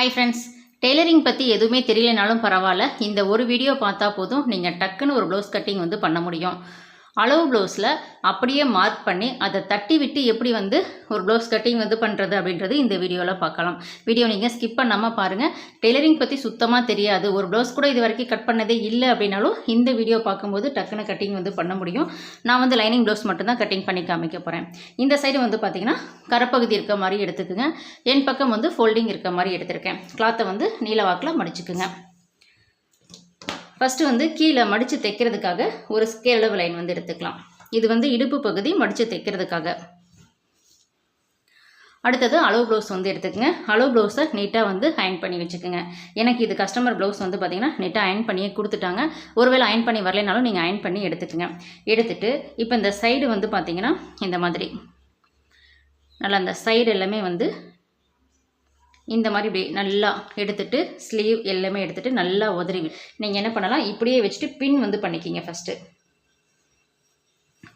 Hi friends tailoring பற்றி எதுவுமே தெரியலனாலும் பரவாயில்ல. இந்த ஒரு வீடியோ பார்த்தா போதும். நீங்கள் டக்குன்னு ஒரு ப்ளவுஸ் கட்டிங் வந்து பண்ண முடியும். அளவு ப்ளவுஸில் அப்படியே மார்க் பண்ணி அதை தட்டி விட்டு எப்படி வந்து ஒரு ப்ளவுஸ் கட்டிங் வந்து பண்ணுறது அப்படின்றது இந்த வீடியோவில் பார்க்கலாம். வீடியோ நீங்கள் ஸ்கிப் பண்ணாமல் பாருங்கள் டெய்லரிங் பற்றி சுத்தமாக தெரியாது. ஒரு ப்ளவுஸ் கூட இது வரைக்கும் கட் பண்ணதே இல்லை அப்படின்னாலும் இந்த வீடியோ பார்க்கும்போது டக்குன்னு கட்டிங் வந்து பண்ண முடியும். நான் வந்து லைனிங் ப்ளவுஸ் மட்டும்தான் கட்டிங் பண்ணி காமிக்க போகிறேன் இந்த சைடு வந்து பார்த்திங்கன்னா கரப்பகுதி இருக்க மாதிரி எடுத்துக்குங்க. என் பக்கம் வந்து ஃபோல்டிங் இருக்க மாதிரி எடுத்திருக்கேன். கிளாத்தை வந்து நீல வாக்கில் மடிச்சுக்குங்க. ஃபஸ்ட்டு வந்து கீழே மடித்து தைக்கிறதுக்காக ஒரு ஸ்கேலவு லைன் வந்து எடுத்துக்கலாம். இது வந்து இடுப்பு பகுதி மடித்து தைக்கிறதுக்காக. அடுத்தது அளவு ப்ளவுஸ் வந்து எடுத்துக்கோங்க. அளவு ப்ளவுஸை நீட்டாக வந்து அயன் பண்ணி வச்சுக்கோங்க. எனக்கு இது கஸ்டமர் ப்ளவுஸ் வந்து பார்த்திங்கன்னா நீட்டாக அயன் பண்ணியே கொடுத்துட்டாங்க. ஒருவேளை அயன் பண்ணி வரலைனாலும் நீங்கள் அயன் பண்ணி எடுத்துக்கங்க. எடுத்துட்டு இப்போ இந்த சைடு வந்து பார்த்திங்கன்னா இந்த மாதிரி. நல்லா அந்த சைடு எல்லாமே வந்து இந்த மாதிரி இப்படி நல்லா எடுத்துட்டு ஸ்லீவ் எல்லாமே எடுத்துகிட்டு நல்லா உதறி நீங்கள் என்ன பண்ணலாம்? இப்படியே வச்சுட்டு பின் வந்து பண்ணிக்கிங்க ஃபஸ்ட்டு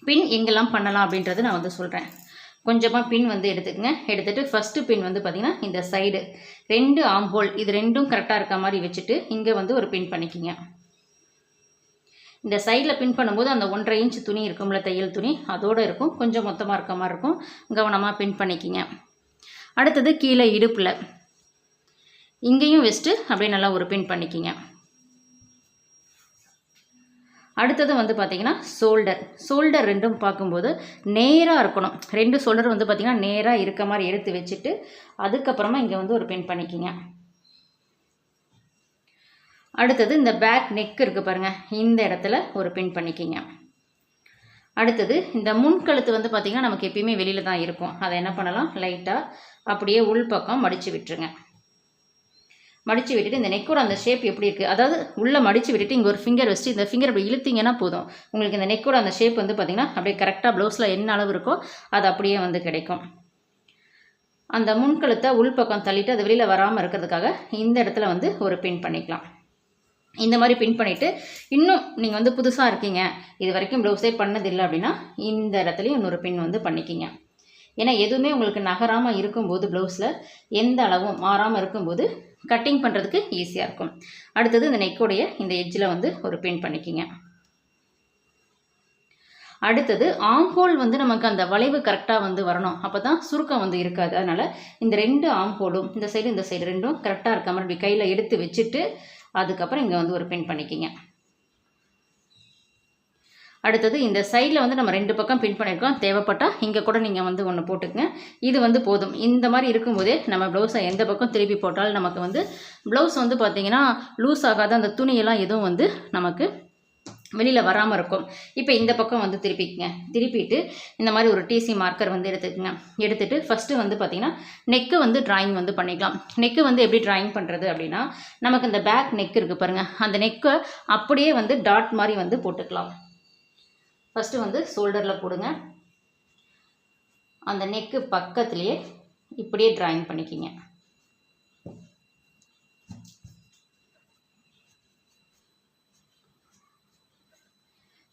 பின் எங்கெல்லாம் பண்ணலாம் அப்படின்றது நான் வந்து சொல்கிறேன் கொஞ்சமாக பின் வந்து எடுத்துக்கங்க. எடுத்துகிட்டு ஃபஸ்ட்டு பின் வந்து பார்த்திங்கன்னா இந்த சைடு ரெண்டு ஆம்ஹோல் இது ரெண்டும் கரெக்டாக இருக்க மாதிரி வச்சுட்டு இங்கே வந்து ஒரு பின் பண்ணிக்கிங்க. இந்த சைடில் பின் பண்ணும்போது அந்த ஒன்றரை இன்ச் துணி இருக்கும்ல தையல் துணி அதோடு இருக்கும். கொஞ்சம் மொத்தமாக இருக்க மாதிரி இருக்கும். கவனமாக பின் பண்ணிக்கிங்க. அடுத்தது கீழே இடுப்பில். இங்கேயும் வச்சுட்டு அப்படியே நல்லா ஒரு பின் பண்ணிக்கிங்க. அடுத்தது வந்து பார்த்திங்கன்னா ஷோல்டர் ஷோல்டர் ரெண்டும் பார்க்கும்போது நேராக இருக்கணும். ரெண்டு ஷோல்டர் வந்து பார்த்திங்கன்னா நேராக இருக்க மாதிரி எடுத்து வச்சுட்டு அதுக்கப்புறமா இங்கே வந்து ஒரு பின் பண்ணிக்கிங்க. அடுத்தது இந்த பேக் நெக் இருக்குது பாருங்கள் இந்த இடத்துல ஒரு பின் பண்ணிக்கிங்க. அடுத்தது இந்த முன்கழுத்து வந்து பார்த்திங்கன்னா நமக்கு எப்பயுமே வெளியில் தான் இருக்கும். அதை என்ன பண்ணலாம்? லைட்டாக அப்படியே உள்பக்கம் மடித்து விட்டுருங்க. மடித்து விட்டுட்டு இந்த நெக்கோட அந்த ஷேப் எப்படி இருக்குது அதாவது உள்ளே மடித்து விட்டுட்டு இங்கே ஒரு ஃபிங்கர் வச்சு இந்த ஃபிங்கர் அப்படி இழுத்தீங்கன்னா போதும். உங்களுக்கு இந்த நெக்கோட அந்த ஷேப் வந்து பார்த்திங்கன்னா அப்படியே கரெக்டாக ப்ளவுஸில் என்ன அளவு இருக்கோ அது அப்படியே வந்து கிடைக்கும். அந்த முன்கழுத்தை உள்பக்கம் தள்ளிட்டு அது வெளியில் வராமல் இருக்கிறதுக்காக இந்த இடத்துல வந்து ஒரு பின் பண்ணிக்கலாம். இந்த மாதிரி பின் பண்ணிவிட்டு இன்னும் நீங்கள் வந்து புதுசாக இருக்கீங்க இது வரைக்கும் ப்ளவுஸே பண்ணதில்லை அப்படின்னா இந்த இடத்துலையும் இன்னொரு பின் வந்து பண்ணிக்கிங்க. ஏன்னா எதுவுமே உங்களுக்கு நகராமல் இருக்கும்போது ப்ளவுஸில் எந்த அளவும் மாறாமல் இருக்கும்போது கட்டிங் பண்ணுறதுக்கு ஈஸியாக இருக்கும். அடுத்தது இந்த நெக்கோடைய இந்த எட்ஜில் வந்து ஒரு பின் பண்ணிக்கிங்க. அடுத்தது ஆம்ஹோல் வந்து நமக்கு அந்த வளைவு கரெக்டாக வந்து வரணும். அப்போ தான் சுருக்கம் வந்து இருக்காது. அதனால் இந்த ரெண்டு ஆம்ஹோலும் இந்த சைடு இந்த சைடு ரெண்டும் கரெக்டாக இருக்க மாதிரி இப்படி கையில் எடுத்து வச்சுட்டு அதுக்கப்புறம் இங்கே வந்து ஒரு பின் பண்ணிக்கிங்க. அடுத்தது இந்த சைடில் வந்து நம்ம ரெண்டு பக்கம் பின் பண்ணியிருக்கோம் தேவைப்பட்டால் இங்கே கூட நீங்கள் வந்து ஒன்று போட்டுக்கங்க. இது வந்து போதும். இந்த மாதிரி இருக்கும்போதே நம்ம ப்ளவுஸை எந்த பக்கம் திருப்பி போட்டாலும் நமக்கு வந்து ப்ளவுஸ் வந்து பார்த்திங்கன்னா லூஸ் ஆகாத அந்த துணியெல்லாம் எதுவும் வந்து நமக்கு வெளியில் வராமல் இருக்கும். இப்போ இந்த பக்கம் வந்து திருப்பிக்கங்க. திருப்பிட்டு இந்த மாதிரி ஒரு டிசி மார்க்கர் வந்து எடுத்துக்கங்க. எடுத்துகிட்டு ஃபஸ்ட்டு வந்து பார்த்திங்கன்னா நெக்கு வந்து ட்ராயிங் வந்து பண்ணிக்கலாம். நெக்கு வந்து எப்படி ட்ராயிங் பண்ணுறது அப்படின்னா நமக்கு இந்த பேக் நெக் இருக்குது பாருங்கள் அந்த நெக்கை அப்படியே வந்து டாட் மாதிரி வந்து போட்டுக்கலாம். ஃபஸ்ட்டு வந்து ஷோல்டரில் போடுங்க. அந்த நெக்கு பக்கத்துலேயே இப்படியே ட்ராயிங் பண்ணிக்கிங்க.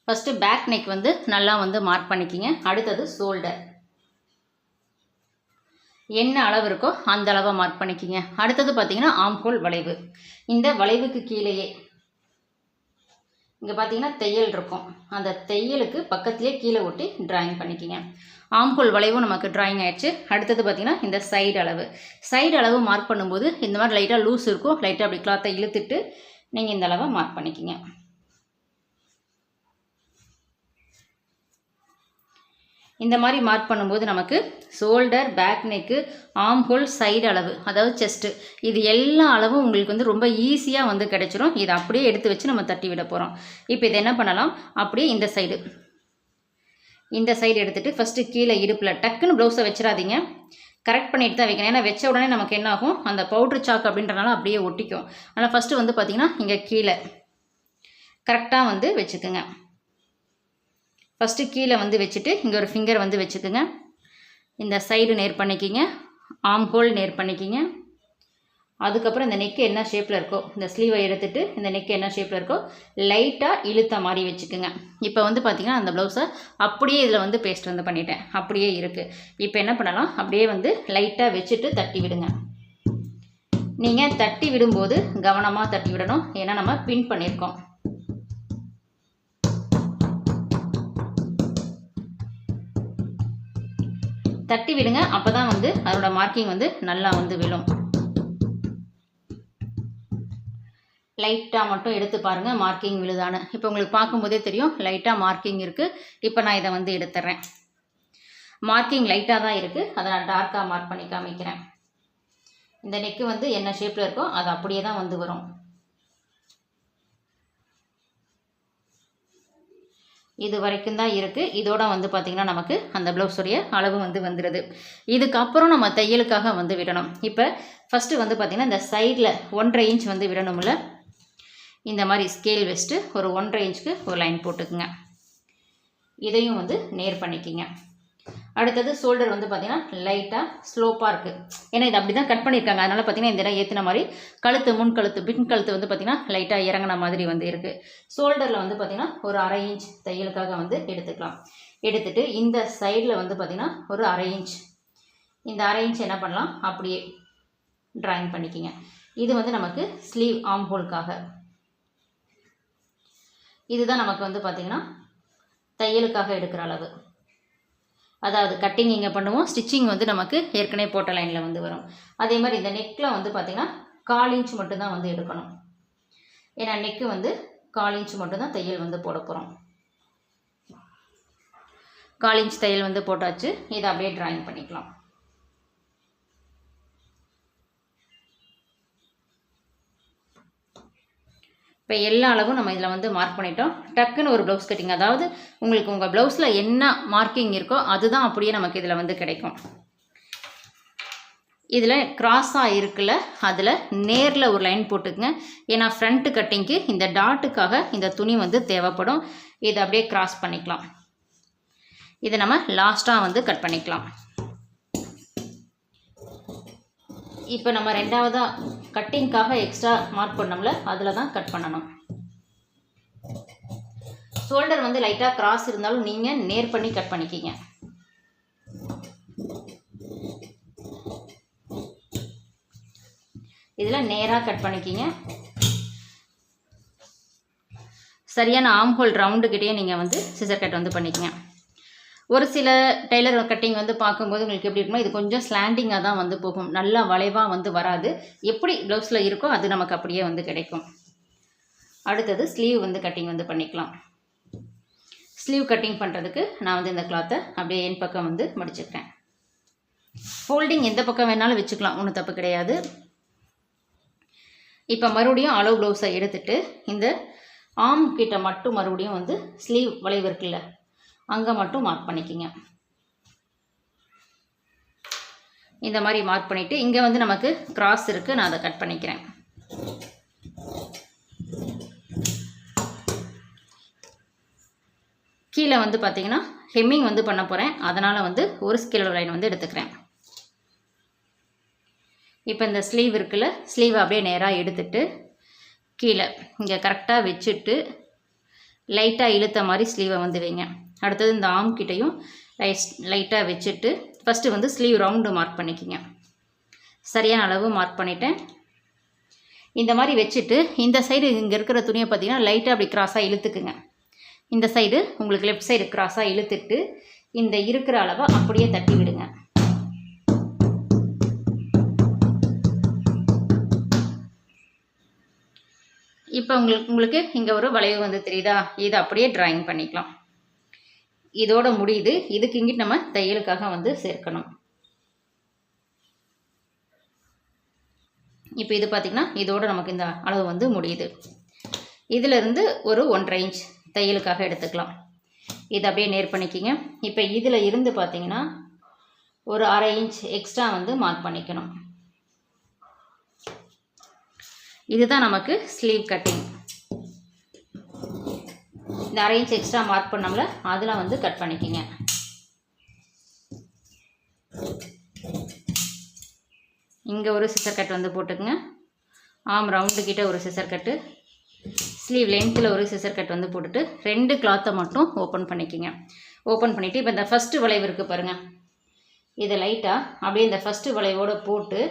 ஃபஸ்ட்டு பேக் நெக் வந்து நல்லா வந்து மார்க் பண்ணிக்கிங்க. அடுத்தது ஷோல்டர் என்ன அளவு இருக்கோ அந்த அளவை மார்க் பண்ணிக்கிங்க. அடுத்தது பார்த்தீங்கன்னா ஆம்கோல் வளைவு. இந்த வளைவுக்கு கீழேயே இங்கே பார்த்தீங்கன்னா தையல் இருக்கும். அந்த தையலுக்கு பக்கத்துலேயே கீழே ஒட்டி ட்ராயிங் பண்ணிக்கிங்க. ஆம்கோல் வளைவும் நமக்கு ட்ராயிங் ஆயிடுச்சு. அடுத்தது பார்த்திங்கன்னா இந்த சைடு அளவு. சைடு அளவு மார்க் பண்ணும்போது இந்த மாதிரி லைட்டாக லூஸ் இருக்கும். லைட்டாக அப்படி கிளாத்தை இழுத்துட்டு நீங்கள் இந்த அளவை மார்க் பண்ணிக்கிங்க. இந்த மாதிரி மார்க் பண்ணும்போது நமக்கு shoulder back neck arm hole side அளவு அதாவது செஸ்ட்டு இது எல்லா அளவும் உங்களுக்கு வந்து ரொம்ப ஈஸியாக வந்து கிடைச்சிரும். இதை அப்படியே எடுத்து வச்சு நம்ம தட்டி விட போகிறோம் இப்போ இதை என்ன பண்ணலாம்? அப்படியே இந்த சைடு இந்த சைடு எடுத்துகிட்டு ஃபஸ்ட்டு கீழே இடுப்பில் டக்குன்னு ப்ளவுஸை வச்சிடாதீங்க. கரெக்ட் பண்ணிட்டு தான் வைக்கணும். ஏன்னா வச்ச உடனே நமக்கு என்ன ஆகும்? அந்த பவுட்ரு சாக் அப்படின்றனால அப்படியே ஒட்டிக்கும். ஆனால் ஃபஸ்ட்டு வந்து பார்த்திங்கன்னா இங்கே கீழே. கரெக்டாக வந்து வச்சுக்கோங்க. ஃபஸ்ட்டு கீழே வந்து வச்சுட்டு இங்கே ஒரு ஃபிங்கர் வந்து வச்சுக்கோங்க. இந்த சைடு நேர் பண்ணிக்கிங்க. ஆம் ஹோல் நேர் பண்ணிக்கிங்க. அதுக்கப்புறம் இந்த நெக்கு என்ன ஷேப்பில் இருக்கோ இந்த ஸ்லீவை எடுத்துட்டு இந்த நெக்கு என்ன ஷேப்பில் இருக்கோ லைட்டாக இழுத்த மாதிரி வச்சுக்கோங்க. இப்போ வந்து பார்த்திங்கன்னா அந்த ப்ளவுஸை அப்படியே இதில் வந்து பேஸ்ட் வந்து பண்ணிட்டேன். அப்படியே இருக்குது இப்போ என்ன பண்ணலாம்? அப்படியே வந்து லைட்டாக வச்சுட்டு தட்டி விடுங்க. நீங்கள் தட்டி விடும்போது கவனமாக தட்டி விடணும். ஏன்னா நம்ம பின் பண்ணியிருக்கோம் தட்டி விடுங்க. அப்போ தான் வந்து அதோட மார்க்கிங் வந்து நல்லா வந்து விழும். லைட்டாக மட்டும் எடுத்து பாருங்கள் மார்க்கிங் விழுதானு இப்போ உங்களுக்கு பார்க்கும்போதே தெரியும் லைட்டாக மார்க்கிங் இருக்குது இப்போ நான் இதை வந்து எடுத்துட்றேன் மார்க்கிங் லைட்டாக தான் இருக்குது அதை நான் டார்க்காக மார்க் பண்ணி காமிக்கிறேன். இந்த நெக்கு வந்து என்ன ஷேப்பில் இருக்கோ அது அப்படியே தான் வந்து வரும். இது வரைக்கும் தான் இருக்குது இதோட வந்து பார்த்திங்கன்னா நமக்கு அந்த ப்ளவுஸுடைய அளவு வந்து வந்துடுது இதுக்கப்புறம் நம்ம தையலுக்காக வந்து விடணும். இப்போ ஃபஸ்ட்டு வந்து பார்த்திங்கன்னா இந்த சைடில் ஒன்றரை இன்ச் வந்து விடணும்ல. இந்த மாதிரி ஸ்கேல் வச்சுட்டு ஒரு ஒன்றரை இன்ச்சுக்கு ஒரு லைன் போட்டுக்குங்க. இதையும் வந்து நேர் பண்ணிக்கிங்க. அடுத்தது ஷோல்டர் வந்து பார்த்திங்கன்னா லைட்டாக ஸ்லோப்பாக இருக்குது ஏன்னா இது அப்படி தான் கட் பண்ணியிருக்காங்க. அதனால் பார்த்திங்கன்னா இந்த இடம் ஏற்றின மாதிரி கழுத்து முன் கழுத்து பின் கழுத்து வந்து பார்த்திங்கன்னா லைட்டாக இறங்கின மாதிரி வந்து இருக்குது ஷோல்டரில் வந்து பார்த்திங்கன்னா ஒரு அரை இன்ச் தையலுக்காக வந்து எடுத்துக்கலாம். எடுத்துகிட்டு இந்த சைடில் வந்து பார்த்திங்கன்னா ஒரு அரை இன்ச் இந்த அரை இன்ச் என்ன பண்ணலாம்? அப்படியே ட்ராயிங் பண்ணிக்கிங்க. இது வந்து நமக்கு ஸ்லீவ் ஆம் ஹோல்க்காக இதுதான் நமக்கு வந்து பார்த்திங்கன்னா தையலுக்காக எடுக்கிற அளவு. அதாவது கட்டிங் இங்கே பண்ணுவோம் ஸ்டிச்சிங் வந்து நமக்கு ஏற்கனவே போட்ட லைனில் வந்து வரும். அதே மாதிரி இந்த நெக்கில் வந்து பார்த்திங்கன்னா கால் இன்ச் மட்டும்தான் வந்து எடுக்கணும். ஏன்னா நெக்கு வந்து கால் இன்ச் மட்டும்தான் தையல் வந்து போட போகிறோம் கால் இன்ச் தையல் வந்து போட்டாச்சு இதை அப்படியே ட்ராயிங் பண்ணிக்கலாம். இப்போ எல்லா அளவும் நம்ம இதில் வந்து மார்க் பண்ணிட்டோம். டக்குன்னு ஒரு ப்ளவுஸ் கட்டிங் அதாவது உங்களுக்கு உங்கள் ப்ளவுஸில் என்ன மார்க்கிங் இருக்கோ அதுதான் அப்படியே நமக்கு இதில் வந்து கிடைக்கும். இதில் கிராஸாக இருக்குல்ல அதில் நேரில் ஒரு லைன் போட்டுக்குங்க. ஏன்னா ஃப்ரண்ட்டு கட்டிங்க்கு இந்த டாட்டுக்காக இந்த துணி வந்து தேவைப்படும். இதை அப்படியே கிராஸ் பண்ணிக்கலாம். இதை நம்ம லாஸ்ட்டாக வந்து கட் பண்ணிக்கலாம். இப்போ நம்ம ரெண்டாவதாக கட்டிங்க்காக எக்ஸ்ட்ரா மார்க் பண்ணோம்ல அதில் தான் கட் பண்ணணும். ஷோல்டர் வந்து லைட்டாக கிராஸ் இருந்தாலும் நீங்கள் நேர் பண்ணி கட் பண்ணிக்கிங்க. இதில் நேராக கட் பண்ணிக்கிங்க. சரியான ஆம்ஹோல் ரவுண்டுக்கிட்டேயே ரவுண்டுக்கிட்டே நீங்கள் வந்து சிசர் கட் வந்து பண்ணிக்கங்க. ஒரு சில டெய்லர் கட்டிங் வந்து பார்க்கும்போது உங்களுக்கு எப்படி இருக்குமோ இது கொஞ்சம் ஸ்லாண்டிங்காக தான் வந்து போகும். நல்லா வளைவாக வந்து வராது. எப்படி ப்ளவுஸில் இருக்கோ அது நமக்கு அப்படியே வந்து கிடைக்கும். அடுத்தது ஸ்லீவ் வந்து கட்டிங் வந்து பண்ணிக்கலாம். ஸ்லீவ் கட்டிங் பண்ணுறதுக்கு நான் வந்து இந்த கிளாத்தை அப்படியே என் பக்கம் வந்து மடிச்சுக்கிறேன். ஃபோல்டிங் எந்த பக்கம் வேணாலும் வச்சுக்கலாம் ஒன்றும் தப்பு கிடையாது. இப்போ மறுபடியும் அளவு ப்ளவுஸை எடுத்துட்டு இந்த ஆம் கிட்ட மட்டும் மறுபடியும் வந்து ஸ்லீவ் வளைவு இருக்குல்ல அங்கே மட்டும் மார்க் பண்ணிக்கிங்க. இந்த மாதிரி மார்க் பண்ணிவிட்டு இங்கே வந்து நமக்கு கிராஸ் இருக்குது நான் அதை கட் பண்ணிக்கிறேன். கீழே வந்து பார்த்தீங்கன்னா ஹெம்மிங் வந்து பண்ண போகிறேன் அதனால் வந்து ஒரு ஸ்கேல் லைன் வந்து எடுத்துக்கிறேன். இப்போ இந்த ஸ்லீவ் இருக்குல்ல ஸ்லீவ் அப்படியே நேராக எடுத்துட்டு கீழே இங்கே கரெக்டாக வச்சுட்டு லைட்டாக இழுத்த மாதிரி ஸ்லீவை வந்து வைங்க. அடுத்தது இந்த ஆம் கிட்டையும் லைட் லைட்டாக வச்சுட்டு ஃபஸ்ட்டு வந்து ஸ்லீவ் ரவுண்டு மார்க் பண்ணிக்கிங்க. சரியான அளவு மார்க் பண்ணிட்டேன். இந்த மாதிரி வச்சுட்டு இந்த சைடு இங்கே இருக்கிற துணியை பார்த்தீங்கன்னா லைட்டாக அப்படி கிராஸாக இழுத்துக்குங்க. இந்த சைடு உங்களுக்கு லெஃப்ட் சைடு கிராஸாக இழுத்துட்டு இந்த இருக்கிற அளவை அப்படியே தட்டி விடுங்க. இப்போ உங்களுக்கு உங்களுக்கு இங்கே ஒரு வளைவு வந்து தெரியுதா? இதை அப்படியே ட்ராயிங் பண்ணிக்கலாம். இதோட முடியுது. இதுக்கு இங்கிட்டு நம்ம தையலுக்காக வந்து சேர்க்கணும். இப்போ இது பார்த்திங்கன்னா இதோட நமக்கு இந்த அளவு வந்து முடியுது. இதிலிருந்து ஒரு ஒன்றரை இன்ச் தையலுக்காக எடுத்துக்கலாம். இதை அப்படியே நேர் பண்ணிக்கிங்க. இப்போ இதில் இருந்து பார்த்தீங்கன்னா ஒரு அரை இன்ச் எக்ஸ்ட்ரா வந்து மார்க் பண்ணிக்கணும். இதுதான் நமக்கு ஸ்லீவ் கட்டிங் இந்த அரை இன்ச் எக்ஸ்ட்ரா மார்க் பண்ணோம்ல அதில் வந்து கட் பண்ணிக்கிங்க. இங்கே ஒரு சிசர் கட் வந்து போட்டுக்குங்க. ஆம் ரவுண்டு கிட்ட ஒரு சிசர் கட்டு ஸ்லீவ் லென்த்தில் ஒரு சிசர் கட் வந்து போட்டுட்டு ரெண்டு கிளாத்தை மட்டும் ஓப்பன் பண்ணிக்கிங்க. ஓப்பன் பண்ணிவிட்டு இப்போ இந்த ஃபஸ்ட்டு வளைவு இருக்குது பாருங்கள் இதை லைட்டாக அப்படியே இந்த ஃபஸ்ட்டு வளைவோடு போட்டு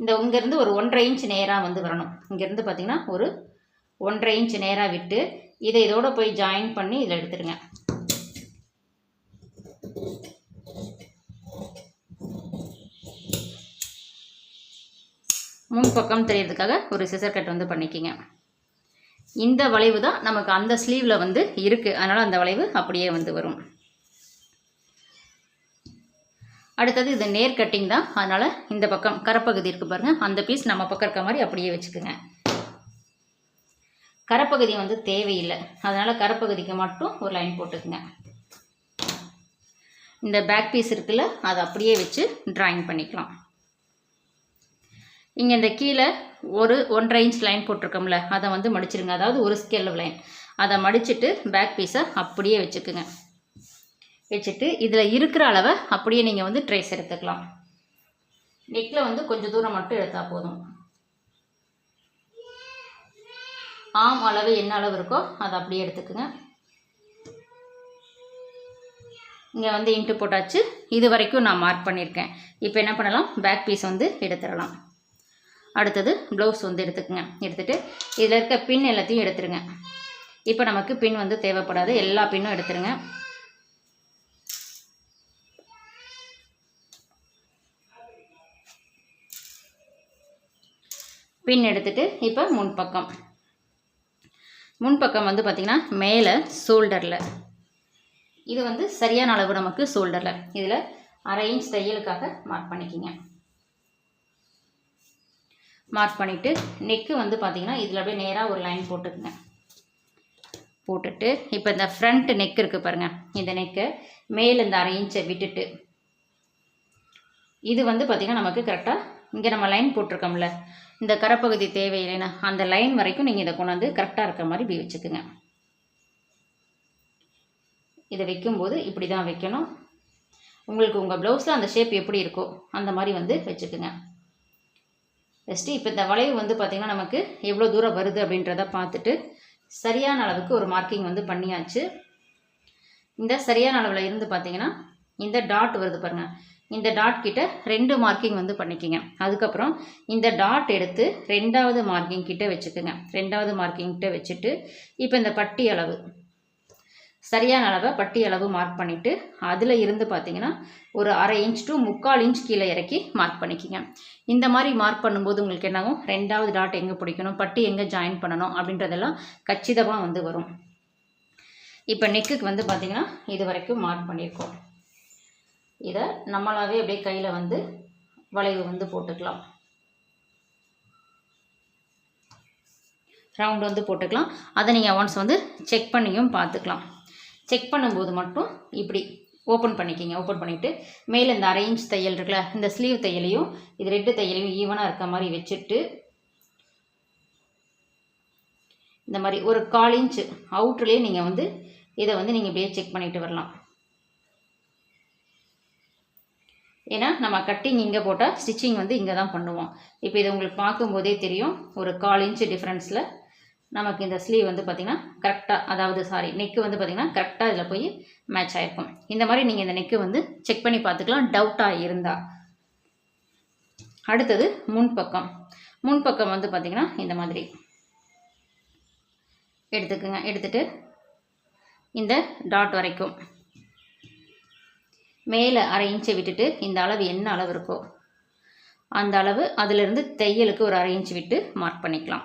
இந்த இங்கேருந்து ஒரு ஒன்றரை இன்ச் நேராக வந்து வரணும். இங்கேருந்து பார்த்தீங்கன்னா ஒரு ஒன்றரை இன்ச் நேராக விட்டு இதை இதோட போய் ஜாயின் பண்ணி இதில் எடுத்துடுங்க. முன் பக்கம் தெரியறதுக்காக ஒரு சிசர் கட் வந்து பண்ணிக்கிங்க. இந்த வளைவு தான் நமக்கு அந்த ஸ்லீவில் வந்து இருக்குது அதனால் அந்த வளைவு அப்படியே வந்து வரும். அடுத்தது இது நேர் கட்டிங் தான். அதனால் இந்த பக்கம் கரப்பகுதி இருக்குது பாருங்கள் அந்த பீஸ் நம்ம பக்கம் இருக்க மாதிரி அப்படியே வச்சுக்கோங்க. கரப்பகுதி வந்து தேவையில்லை. அதனால் கரப்பகுதிக்கு மட்டும் ஒரு லைன் போட்டுக்குங்க. இந்த பேக் பீஸ் இருக்குல்ல அதை அப்படியே வச்சு ட்ராயிங் பண்ணிக்கலாம். இங்கே இந்த கீழே ஒரு ஒன்றரை இன்ச் லைன் போட்டிருக்கோம்ல அதை வந்து மடிச்சிருங்க. அதாவது ஒரு ஸ்கேல் லைன் அதை மடிச்சுட்டு பேக் பீஸை அப்படியே வச்சுக்குங்க. வச்சுட்டு இதில் இருக்கிற அளவை அப்படியே நீங்கள் வந்து ட்ரேஸ் எடுத்துக்கலாம். நெக்கில் வந்து கொஞ்சம் தூரம் மட்டும் எடுத்தால் போதும். ஆம் அளவு என்ன அளவு இருக்கோ அதை அப்படியே எடுத்துக்குங்க. இங்கே வந்து இன்ட்டு போட்டாச்சு. இது வரைக்கும் நான் மார்க் பண்ணியிருக்கேன். இப்போ என்ன பண்ணலாம்? பேக் பீஸ் வந்து எடுத்துடலாம். அடுத்தது ப்ளவுஸ் வந்து எடுத்துக்கோங்க. எடுத்துகிட்டு இதில் இருக்க பின் எல்லாத்தையும் எடுத்துருங்க. இப்போ நமக்கு பின் வந்து தேவைப்படாது. எல்லா பின்னும் எடுத்துருங்க. பின் எடுத்துகிட்டு இப்போ முன்பக்கம். முன்பக்கம் வந்து பார்த்திங்கன்னா மேலே ஷோல்டரில் இது வந்து சரியான அளவு நமக்கு ஷோல்டரில் இதில் அரை இன்ச் தையலுக்காக மார்க் பண்ணிக்கிங்க. மார்க் பண்ணிவிட்டு நெக்கு வந்து பார்த்திங்கன்னா இதில் அப்படியே நேராக ஒரு லைன் போட்டுக்குங்க. போட்டுட்டு இப்போ இந்த ஃப்ரண்ட் நெக் இருக்குது பாருங்கள் இந்த நெக்கை மேல் இந்த அரை இன்ச்சை விட்டுட்டு இது வந்து பார்த்திங்கன்னா நமக்கு கரெக்டாக இங்கே நம்ம லைன் போட்டிருக்கோம்ல. இந்த கரைப்பகுதி தேவையில்லைன்னா அந்த லைன் வரைக்கும் நீங்கள் இதை கொண்டாந்து கரெக்டாக இருக்கிற மாதிரி இப்படி வச்சுக்குங்க. இதை வைக்கும்போது இப்படி தான் வைக்கணும். உங்களுக்கு உங்கள் ப்ளவுஸில் அந்த ஷேப் எப்படி இருக்கோ அந்த மாதிரி வந்து வச்சுக்குங்க. ஃபஸ்ட்டு இப்போ இந்த வளைவு வந்து பார்த்திங்கன்னா நமக்கு எவ்வளோ தூரம் வருது அப்படின்றத பார்த்துட்டு சரியான அளவுக்கு ஒரு மார்க்கிங் வந்து பண்ணியாச்சு. இந்த சரியான அளவில் இருந்து பார்த்தீங்கன்னா இந்த டாட் வருது பாருங்கள் இந்த டாட் கிட்ட ரெண்டு மார்க்கிங் வந்து பண்ணிக்கோங்க. அதுக்கப்புறம் இந்த டாட் எடுத்து ரெண்டாவது மார்க்கிங் கிட்ட வச்சுக்கோங்க. ரெண்டாவது மார்க்கிங் கிட்ட வச்சுட்டு இப்போ இந்த பட்டி அளவு சரியான அளவை பட்டி அளவு மார்க் பண்ணிவிட்டு அதில் இருந்து பார்த்தீங்கன்னா ஒரு அரை இன்ச் டு முக்கால் இன்ச் கீழே இறக்கி மார்க் பண்ணிக்கோங்க. இந்த மாதிரி மார்க் பண்ணும்போது உங்களுக்கு என்னாகும்? ரெண்டாவது டாட் எங்கே பிடிக்கணும்? பட்டி எங்கே ஜாயின் பண்ணணும்? அப்படின்றதெல்லாம் கச்சிதமாக வந்து வரும். இப்போ நெக்குக்கு வந்து பார்த்திங்கன்னா இது வரைக்கும் மார்க் பண்ணியிருக்கோம். இதை நம்மளாவே அப்படியே கையில் வந்து வளைவு வந்து போட்டுக்கலாம். ரவுண்டு வந்து போட்டுக்கலாம். அதை நீங்கள் ஒன்ஸ் வந்து செக் பண்ணியும் பார்த்துக்கலாம் செக் பண்ணும்போது மட்டும் இப்படி ஓப்பன் பண்ணிக்கிங்க. ஓப்பன் பண்ணிவிட்டு மேலே இந்த அரை இன்ச் தையல் இருக்குல்ல இந்த ஸ்லீவ் தையலையும் இது ரெட்டு தையலையும் ஈவனாக இருக்க மாதிரி வச்சுட்டு இந்த மாதிரி ஒரு கால் இன்ச்சு அவுட்ருலேயே நீங்கள் வந்து இதை வந்து நீங்கள் இப்படியே செக் பண்ணிவிட்டு வரலாம். ஏன்னா நம்ம கட்டிங் இங்கே போட்டால் ஸ்டிச்சிங் வந்து இங்கே தான் பண்ணுவோம். இப்போ இது உங்களுக்கு பார்க்கும்போதே தெரியும். ஒரு கால் இன்ச்சு டிஃப்ரென்ஸில் நமக்கு இந்த ஸ்லீவ் வந்து பார்த்திங்கன்னா கரெக்டாக அதாவது சாரி நெக்கு வந்து பார்த்திங்கன்னா கரெக்டாக இதில் போய் மேட்ச் ஆகிருக்கும் இந்த மாதிரி நீங்கள் இந்த நெக்கு வந்து செக் பண்ணி பார்த்துக்கலாம். டவுட்டாக இருந்தால் அடுத்தது முன்பக்கம் முன்பக்கம் வந்து பார்த்திங்கன்னா இந்த மாதிரி. எடுத்துக்கோங்க. எடுத்துகிட்டு இந்த டாட் வரைக்கும். மேலே அரை இன்ச்சை விட்டுட்டு இந்த அளவு என்ன அளவு இருக்கோ அந்த அளவு அதிலிருந்து தையலுக்கு ஒரு அரை இன்ச் விட்டு மார்க் பண்ணிக்கலாம்.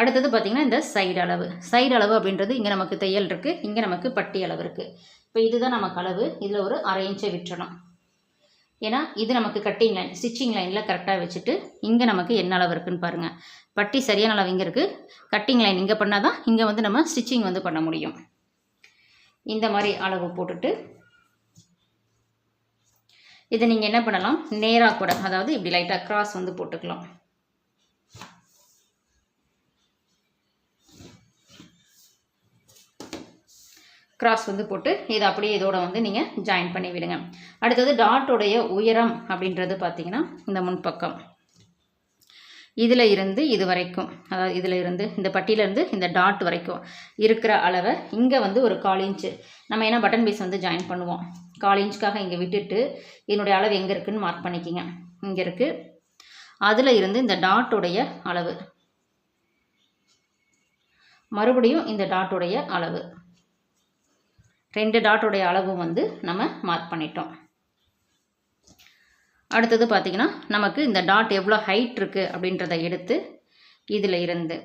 அடுத்தது பார்த்திங்கன்னா இந்த சைடு அளவு. சைடு அளவு அப்படின்றது இங்கே நமக்கு தையல் இருக்குது இங்கே நமக்கு பட்டி அளவு இருக்குது இப்போ இதுதான் நமக்கு அளவு இதில் ஒரு அரை இன்ச்சை விட்டுறணும். ஏன்னா இது நமக்கு கட்டிங் லைன் ஸ்டிச்சிங் லைனில் கரெக்டாக வச்சுட்டு இங்கே நமக்கு என்ன அளவு இருக்குதுன்னு பாருங்கள் பட்டி சரியான அளவு இங்கே இருக்குது கட்டிங் லைன் இங்கே பண்ணால் தான் இங்கே வந்து நம்ம ஸ்டிச்சிங் வந்து பண்ண முடியும். இந்த மாதிரி அளவு போட்டுட்டு இதை நீங்கள் என்ன பண்ணலாம்? நேராக கூட அதாவது இப்படி லைட்டாக க்ராஸ் வந்து போட்டுக்கலாம். கிராஸ் வந்து போட்டு இதை அப்படியே இதோட வந்து நீங்கள் ஜாயின் பண்ணி விடுங்க. அடுத்தது டாட்டோடைய உயரம் அப்படின்றது பார்த்தீங்கன்னா இந்த முன்பக்கம். இதில் இருந்து இது வரைக்கும் அதாவது இதில் இருந்து இந்த பட்டியிலேருந்து இந்த டாட் வரைக்கும் இருக்கிற அளவை இங்கே வந்து ஒரு கால் இன்ச்சு நம்ம ஏன்னா பட்டன் பீஸ் வந்து ஜாயின் பண்ணுவோம்? கால் இன்ச்சுக்காக இங்கே விட்டுட்டு என்னுடைய அளவு எங்கே இருக்குதுன்னு மார்க் பண்ணிக்கிங்க. இங்கே இருக்குது அதில் இருந்து இந்த டாட்டுடைய அளவு. மறுபடியும் இந்த டாட்டுடைய அளவு. ரெண்டு டாட்டுடைய அளவும் வந்து நம்ம மார்க் பண்ணிட்டோம். அடுத்தது பார்த்திங்கன்னா நமக்கு இந்த டாட் எவ்வளோ ஹைட் இருக்குது அப்படின்றத எடுத்து இதில் இருந்து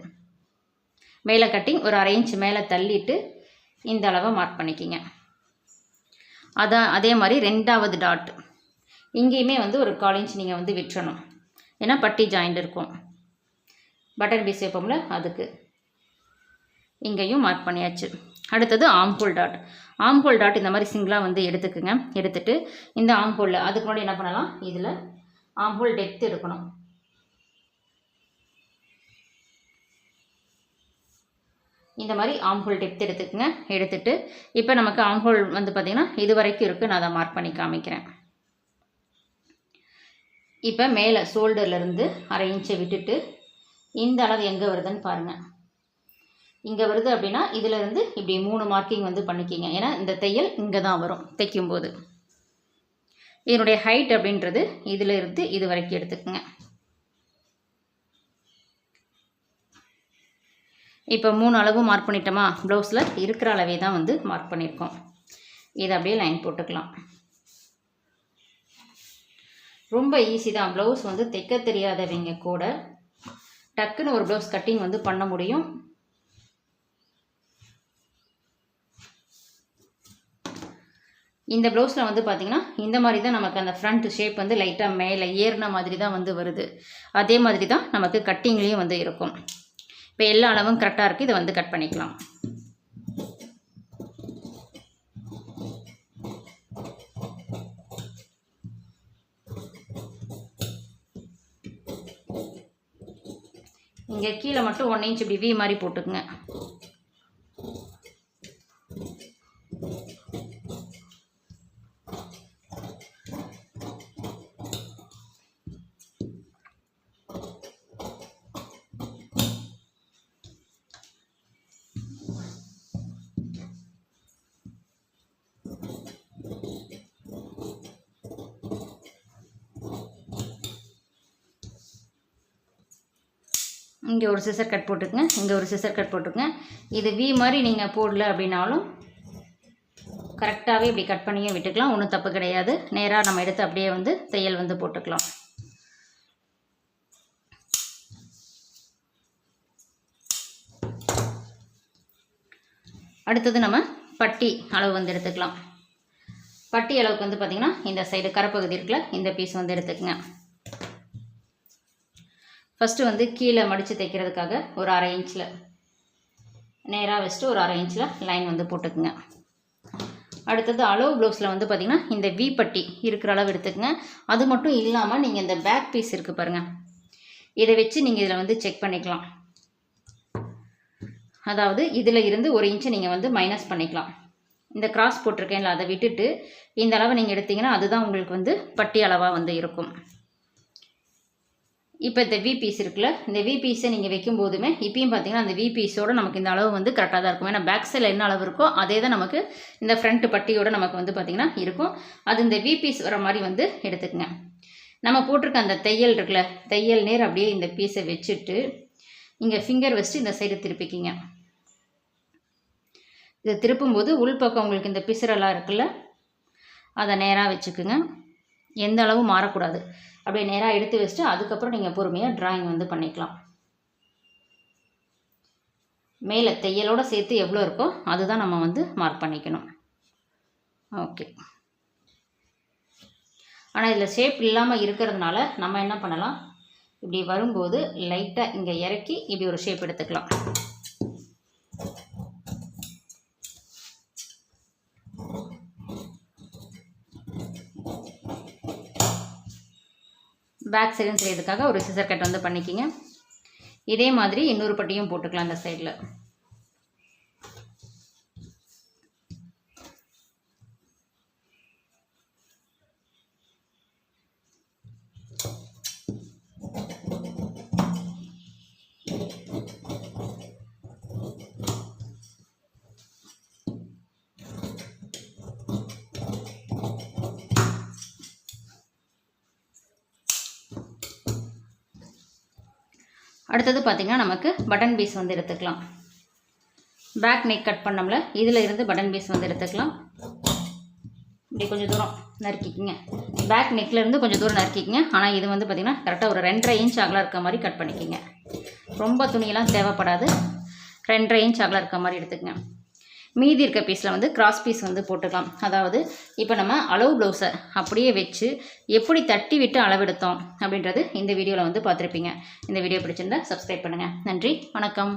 மேலே கட்டிங் ஒரு அரை இன்ச் மேலே தள்ளிட்டு இந்த அளவை மார்க் பண்ணிக்கிங்க. அதான் அதே மாதிரி ரெண்டாவது டாட் இங்கேயுமே வந்து ஒரு கால் இன்ச் நீங்கள் வந்து விட்டுறணும். ஏன்னா பட்டி ஜாயிண்ட் இருக்கும். பட்டன் பீஸ் வைப்போம்ல அதுக்கு. இங்கேயும் மார்க் பண்ணியாச்சு. அடுத்தது ஆம்கோல் டாட் ஆம்கோல் டாட் இந்த மாதிரி சிங்கிளாக வந்து எடுத்துக்குங்க. எடுத்துகிட்டு இந்த ஆம்கோலில் அதுக்கு முன்னாடி என்ன பண்ணலாம்? இதில் ஆம்கோல் டெப்த் எடுக்கணும். இந்த மாதிரி ஆம்ஹோல் டெப்த் எடுத்துக்கங்க. எடுத்துட்டு இப்போ நமக்கு ஆம்ஹோல் வந்து பார்த்திங்கன்னா இது வரைக்கும் இருக்குது நான் அதை மார்க் பண்ணி காமிக்கிறேன். இப்போ மேலே ஷோல்டர்லேருந்து அரை இன்ச்சை விட்டுட்டு இந்த அளவு எங்கே வருதுன்னு பாருங்கள் இங்கே வருது அப்படின்னா இதிலேருந்து இப்படி மூணு மார்க்கிங் வந்து பண்ணிக்கிங்க. ஏன்னா இந்த தையல் இங்கே தான் வரும் தைக்கும்போது. இதனுடைய ஹைட் அப்படின்றது இதில் இருந்து இது வரைக்கும் எடுத்துக்கோங்க. இப்போ மூணு அளவு மார்க் பண்ணிட்டோமா? ப்ளவுஸில் இருக்கிற அளவே தான் வந்து மார்க் பண்ணியிருக்கோம். இதை அப்படியே லைன் போட்டுக்கலாம். ரொம்ப ஈஸி தான். ப்ளவுஸ் வந்து தைக்க தெரியாதவங்க கூட டக்குன்னு ஒரு ப்ளவுஸ் கட்டிங் வந்து பண்ண முடியும். இந்த ப்ளவுஸில் வந்து பார்த்திங்கன்னா இந்த மாதிரி தான் நமக்கு அந்த ஃப்ரண்ட் ஷேப் வந்து லைட்டாக மேலே ஏறின மாதிரி தான் வந்து வருது. அதே மாதிரி தான் நமக்கு கட்டிங்லேயும் வந்து இருக்கும். இப்போ எல்லா அளவும் கரெக்டாக இருக்குது இதை வந்து கட் பண்ணிக்கலாம். இங்கே கீழே மட்டும் ஒன் இன்ச் இப்படி வி மாதிரி போட்டுக்குங்க. இங்கே ஒரு சிசர் கட் போட்டுக்குங்க. இங்கே ஒரு சிசர் கட் போட்டுக்குங்க. இது வி மாதிரி நீங்கள் போடல அப்படின்னாலும் கரெக்டாகவே இப்படி கட் பண்ணியும் விட்டுக்கலாம். ஒன்றும் தப்பு கிடையாது. நேராக நம்ம எடுத்து அப்படியே வந்து தையல் வந்து போட்டுக்கலாம். அடுத்தது நம்ம பட்டி அளவு வந்து எடுத்துக்கலாம். பட்டி அளவுக்கு வந்து பார்த்திங்கன்னா இந்த சைடு கரப்பகுதி இருக்குல்ல இந்த பீஸ் வந்து எடுத்துக்கங்க. ஃபஸ்ட்டு வந்து கீழே மடித்து தைக்கிறதுக்காக ஒரு அரை இன்ச்சில் நேராக வச்சுட்டு ஒரு அரை இன்ச்சில் லைன் வந்து போட்டுக்குங்க. அடுத்தது அளவு ப்ளவுஸில் வந்து பார்த்திங்கன்னா இந்த வி பட்டி இருக்கிற அளவு எடுத்துக்கங்க. அது மட்டும் இல்லாமல் நீங்கள் இந்த பேக் பீஸ் இருக்குது பாருங்கள் இதை வச்சு நீங்கள் இதில் வந்து செக் பண்ணிக்கலாம். அதாவது இதில் இருந்து ஒரு இன்ச்சு நீங்கள் வந்து மைனஸ் பண்ணிக்கலாம். இந்த கிராஸ் போட்டிருக்கேன்ல அதை விட்டுட்டு இந்த அளவை நீங்கள் எடுத்திங்கன்னா அதுதான் உங்களுக்கு வந்து பட்டி அளவாக வந்து இருக்கும். இப்போ இந்த வி பீஸ் இருக்குல்ல இந்த வி பீஸை நீங்கள் வைக்கும் போதுமே இப்பயும் பார்த்தீங்கன்னா அந்த வி பீஸோட நமக்கு இந்த அளவு வந்து கரெக்டாக தான் இருக்கும். ஏன்னா பேக் சைடில் என்ன அளவு இருக்கோ அதே தான் நமக்கு இந்த ஃப்ரண்ட் பட்டியோட நமக்கு வந்து பார்த்திங்கன்னா இருக்கும். அது இந்த வி பீஸ் வர மாதிரி வந்து எடுத்துக்கங்க. நம்ம போட்டிருக்க அந்த தையல் இருக்குல்ல தையல் நேர் அப்படியே இந்த பீஸை வச்சுட்டு இங்கே ஃபிங்கர் வச்சுட்டு இந்த சைடு திருப்பிக்கிங்க. இதை திருப்பும்போது உள்பக்கம் உங்களுக்கு இந்த பிசுரெல்லாம் இருக்குல்ல அதை நேராக வச்சுக்குங்க. எந்த அளவும் மாறக்கூடாது. அப்படியே நேராக எடுத்து வச்சுட்டு அதுக்கப்புறம் நீங்கள் பொறுமையாக ட்ராயிங் வந்து பண்ணிக்கலாம். மேலே தையலோடு சேர்த்து எவ்வளோ இருக்கோ அதுதான் நம்ம வந்து மார்க் பண்ணிக்கணும். ஓகே ஆனால் இதில் ஷேப் இல்லாமல் இருக்கிறதுனால நம்ம என்ன பண்ணலாம்? இப்படி வரும்போது லைட்டாக இங்கே இறக்கி இப்படி ஒரு ஷேப் எடுத்துக்கலாம். பேக் சைடும் செய்யறதுக்காக ஒரு சிசர் கட் வந்து பண்ணிக்கிங்க. இதே மாதிரி இன்னொரு பட்டியும் போட்டுக்கலாம் அந்த சைடில் அடுத்தது பார்த்திங்கன்னா நமக்கு பட்டன் பீஸ் வந்து எடுத்துக்கலாம். பேக் நெக் கட் பண்ணோம்ல இதில் இருந்து பட்டன் பீஸ் வந்து எடுத்துக்கலாம். இப்படி கொஞ்சம் தூரம் நறுக்கிக்கிங்க. பேக் நெக்லேருந்து கொஞ்சம் தூரம் நறுக்கிக்கிங்க. ஆனால் இது வந்து பார்த்திங்கன்னா கரெக்டாக ஒரு ரெண்டரை இன்ச் அகலாக இருக்க மாதிரி கட் பண்ணிக்கிங்க. ரொம்ப துணியெல்லாம் தேவைப்படாது. ரெண்டரை இன்ச் அகலாக இருக்க மாதிரி எடுத்துக்கங்க. மீதி இருக்க பீஸில் வந்து கிராஸ் பீஸ் வந்து போட்டுக்கலாம். அதாவது இப்போ நம்ம அளவு ப்ளவுஸை அப்படியே வச்சு எப்படி தட்டி விட்டு அளவெடுத்தோம் அப்படின்றது இந்த வீடியோவில் வந்து பார்த்துருப்பீங்க. இந்த வீடியோ பிடிச்சிருந்தா சப்ஸ்கிரைப் பண்ணுங்கள் நன்றி. வணக்கம்.